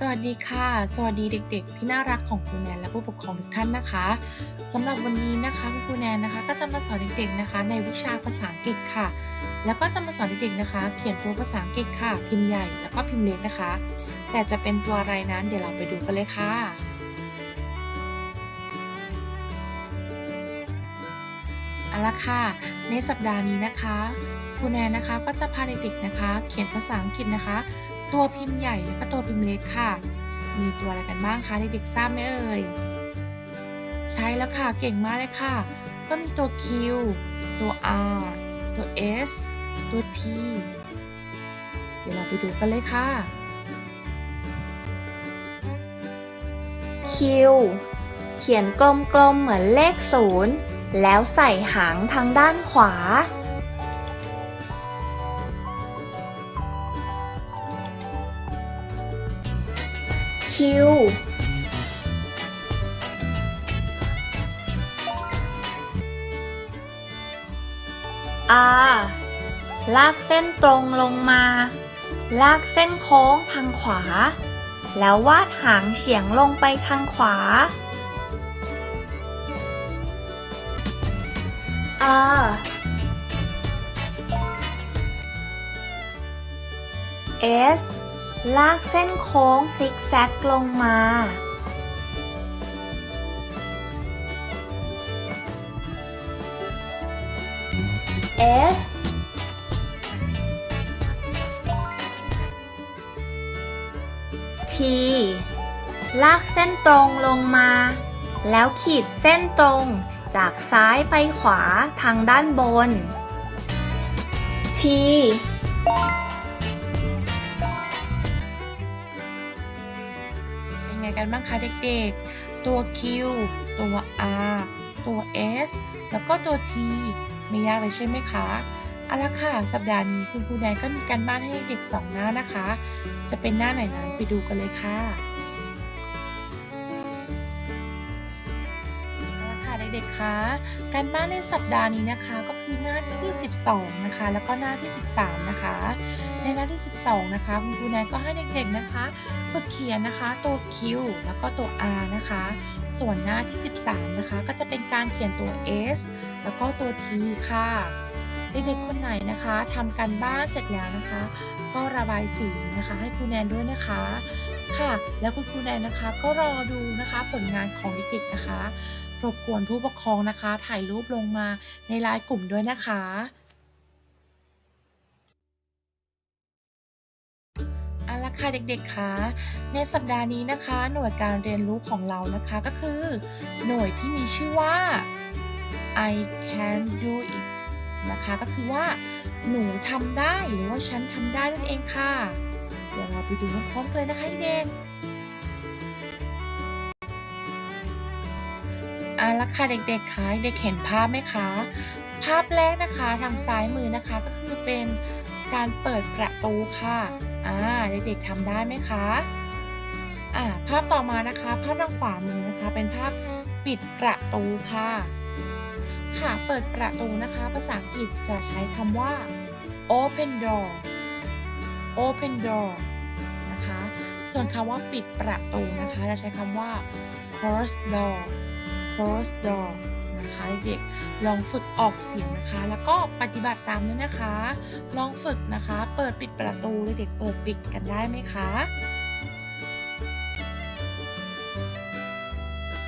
สวัสดีค่ะ สวัสดีเด็ก ๆ ที่น่ารักของครูแนนและผู้ปกครองทุกท่านนะคะสำหรับวันนี้นะคะคุณครูแนนนะคะ ก็จะมาสอนเด็กๆนะคะ ในวิชาภาษาอังกฤษค่ะ แล้วก็จะมาสอนเด็กๆนะคะ เขียนตัวภาษาอังกฤษค่ะ พิมพ์ใหญ่แล้วก็พิมพ์เล็กนะคะ แต่จะเป็นตัวอะไรนั้นเดี๋ยวเราไปดูกันเลยค่ะ เอาละค่ะ ในสัปดาห์นี้นะคะครูแนนนะคะก็จะพาเด็กๆนะคะ เขียนภาษาอังกฤษนะคะ ตัวพิมพ์ใหญ่และก็ตัวพิมพ์เล็กค่ะ มีตัวอะไรกันบ้างคะเด็กๆทราบไหมเอ่ย ใช่แล้วค่ะเก่งมากเลยค่ะ ก็มีตัว Q ตัว R ตัว S ตัว T เดี๋ยวเราไปดูกันเลยค่ะคิวเขียนกลมๆเหมือนเลขศูนย์แล้วใส่หางทางด้านขวา คิวอาลากเส้นตรงลงมา ลากเส้นโค้งทางขวา แล้ววาดหางเฉียงลงไปทางขวา R S ลากเส้นโค้งซิกแซกลงมา S T ลากเส้นตรงลงมา แล้วขีดเส้นตรงจากซ้ายไปขวาทางด้านบน T ไงกันบ้างคะเด็กๆ ตัว Q ตัว R ตัว S แล้วก็ตัว T ไม่ยากเลยใช่ไหมคะเอาละค่ะ สัปดาห์นี้คุณครูแดนก็มีการบ้านให้เด็กสองหน้านะคะ จะเป็นหน้าไหนนั้นไปดูกันเลยค่ะเอาละค่ะเด็กๆคะการบ้านในสัปดาห์นี้นะคะ ก็คือหน้าที่ 12 นะคะ แล้วก็หน้าที่ 13 นะคะ ในหน้าที่ 12 นะคะ คุณครูแนนก็ให้เด็กๆนะคะ ฝึกเขียนนะคะตัว Q แล้วก็ตัว R นะคะ ส่วนหน้าที่ 13 นะคะ ก็จะเป็นการเขียนตัว S แล้วก็ตัว T ค่ะเด็กๆคนไหนนะคะทำการบ้านเสร็จแล้วนะคะ ก็ระบายสีนะคะ ให้ครูแนนด้วยนะคะค่ะ แล้วคุณครูแนนนะคะ ก็รอดูนะคะผลงานของเด็กๆนะคะรบกวนผู้ปกครองนะคะ ถ่ายรูปลงมาในไลน์กลุ่มด้วยนะคะ ค่ะเด็กๆคะในสัปดาห์นี้นะคะ หน่วยการเรียนรู้ของเรานะคะก็คือ หน่วยที่มีชื่อว่า I can do it นะคะก็คือว่า หนูทำได้หรือว่าฉันทำได้นั่นเองค่ะ เดี๋ยวเราไปดูพร้อมกันเลยนะคะเด็กเอาละค่ะเด็กๆคะเด็กเห็นภาพไหมคะ ภาพแรกนะคะทางซ้ายมือนะคะก็คือเป็นการเปิดประตูค่ะ อ่าเด็กๆทำได้ไหมคะอ่าภาพต่อมานะคะ ภาพทางขวามือนะคะ เป็นภาพปิดประตูค่ะ ค่ะ เปิดประตูนะคะ ภาษาอังกฤษจะใช้คำว่า open door open door นะคะ ส่วนคำว่าปิดประตูนะคะ จะใช้คำว่า close door close door นะคะเด็กลองฝึกออกเสียงนะคะ แล้วก็ปฏิบัติตามด้วยนะคะ ลองฝึกนะคะ เปิดปิดประตูเด็กเปิดปิดกันได้ไหมคะ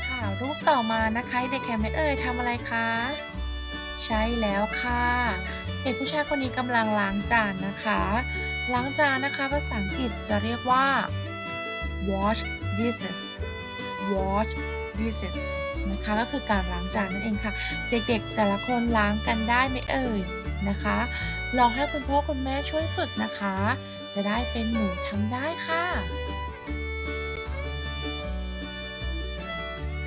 ค่ะรูปต่อมานะคะเด็กแคมไม่เอ่ยทำอะไรคะใช่แล้วค่ะ เด็กผู้ชายคนนี้กำลังล้างจานนะคะ ล้างจานนะคะภาษาอังกฤษจะเรียกว่า wash dishes wash dishes นะคะ ก็คือการล้างจานนั่นเองค่ะ เด็กๆ แต่ละคนล้างกันได้ไหมเอ่ยนะคะ ลองให้คุณพ่อคุณแม่ช่วยฝึกนะคะ จะได้เป็นหนูทำได้ค่ะ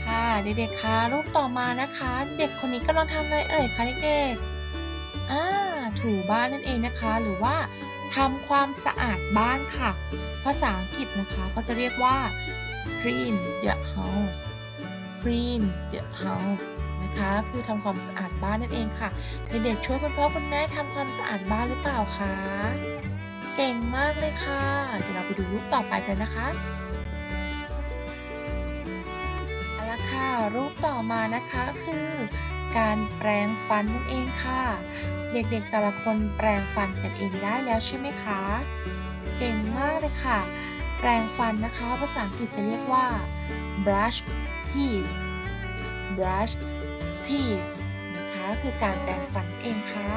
ค่ะเด็กๆคะรูปต่อมานะคะ เด็กคนนี้กำลังทำอะไรเอ่ยคะเด็กๆอ่าถูบ้านนั่นเองนะคะ หรือว่าทำความสะอาดบ้านค่ะ ภาษาอังกฤษนะคะก็จะเรียกว่า clean the house clean the house นะคะคือทำความสะอาดบ้านนั่นเองค่ะ เด็กๆช่วยคุณพ่อคุณแม่ทำความสะอาดบ้านหรือเปล่าคะเก่งมากเลยค่ะ เดี๋ยวเราไปดูรูปต่อไปกันนะคะเอาละค่ะ รูปต่อมานะคะก็คือการแปรงฟันนั่นเองค่ะ เด็กๆแต่ละคนแปรงฟันกันเองได้แล้วใช่ไหมคะ เก่งมากเลยค่ะ แปรงฟันนะคะ ภาษาอังกฤษจะเรียกว่า brush teeth brush teeth นะคะ คือการแปรงฟันเองค่ะ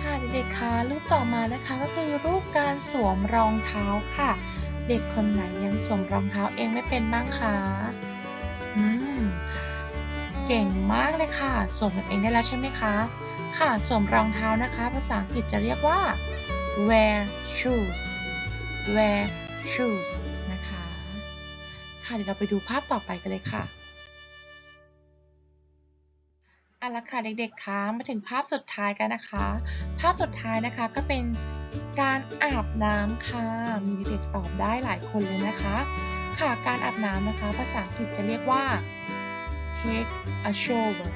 ค่ะเด็กๆคะรูปต่อมานะคะก็คือรูปการสวมรองเท้าค่ะ เด็กคนไหนยังสวมรองเท้าเองไม่เป็นบ้างคะอืมเก่งมากเลยค่ะ สวมกันเองได้แล้วใช่ไหมคะ ค่ะสวมรองเท้านะคะ ภาษาอังกฤษจะเรียกว่า wear shoes wear shoes นะคะ ค่ะเดี๋ยวเราไปดูภาพต่อไปกันเลยค่ะเอาละค่ะเด็กๆคะมาถึงภาพสุดท้ายกันนะคะ ภาพสุดท้ายนะคะก็เป็นการอาบน้ำค่ะ มีเด็กตอบได้หลายคนเลยนะคะ ค่ะการอาบน้ำนะคะ ภาษาอังกฤษจะเรียกว่า take a shower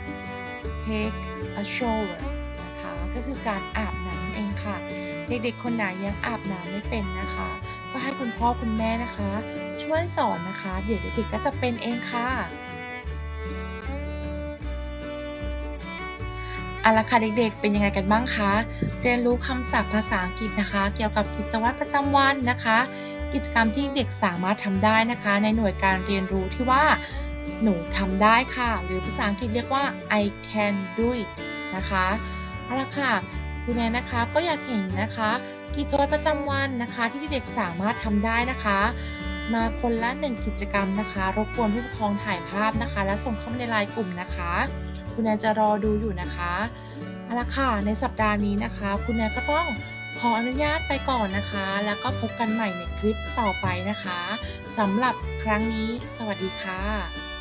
take a shower นะคะ ก็คือการอาบน้ำเองค่ะ เด็กๆคนไหนยังอาบน้ำไม่เป็นนะคะ ก็ให้คุณพ่อคุณแม่นะคะ ช่วยสอนนะคะ เดี๋ยวเด็กๆก็จะเป็นเองค่ะเอาละค่ะเด็กๆ เป็นยังไงกันบ้างคะ เรียนรู้คำศัพท์ภาษาอังกฤษนะคะ เกี่ยวกับกิจวัตรประจำวันนะคะ กิจกรรมที่เด็กสามารถทำได้นะคะ ในหน่วยการเรียนรู้ที่ว่า หนูทำได้ค่ะ หรือภาษาอังกฤษเรียกว่า I can do it นะคะเอาละค่ะคุณแนนนะคะก็อยากเห็นนะคะ กิจวัตรประจำวันนะคะ ที่เด็กสามารถทำได้นะคะ มาคนละหนึ่งกิจกรรมนะคะ รบกวนผู้ปกครองถ่ายภาพนะคะ และส่งเข้ามาในไลน์กลุ่มนะคะ คุณแนนจะรอดูอยู่นะคะเอาละค่ะในสัปดาห์นี้นะคะ คุณแนนก็ต้องขออนุญาตไปก่อนนะคะ แล้วก็พบกันใหม่ในคลิปต่อไปนะคะสำหรับครั้งนี้ สวัสดีค่ะ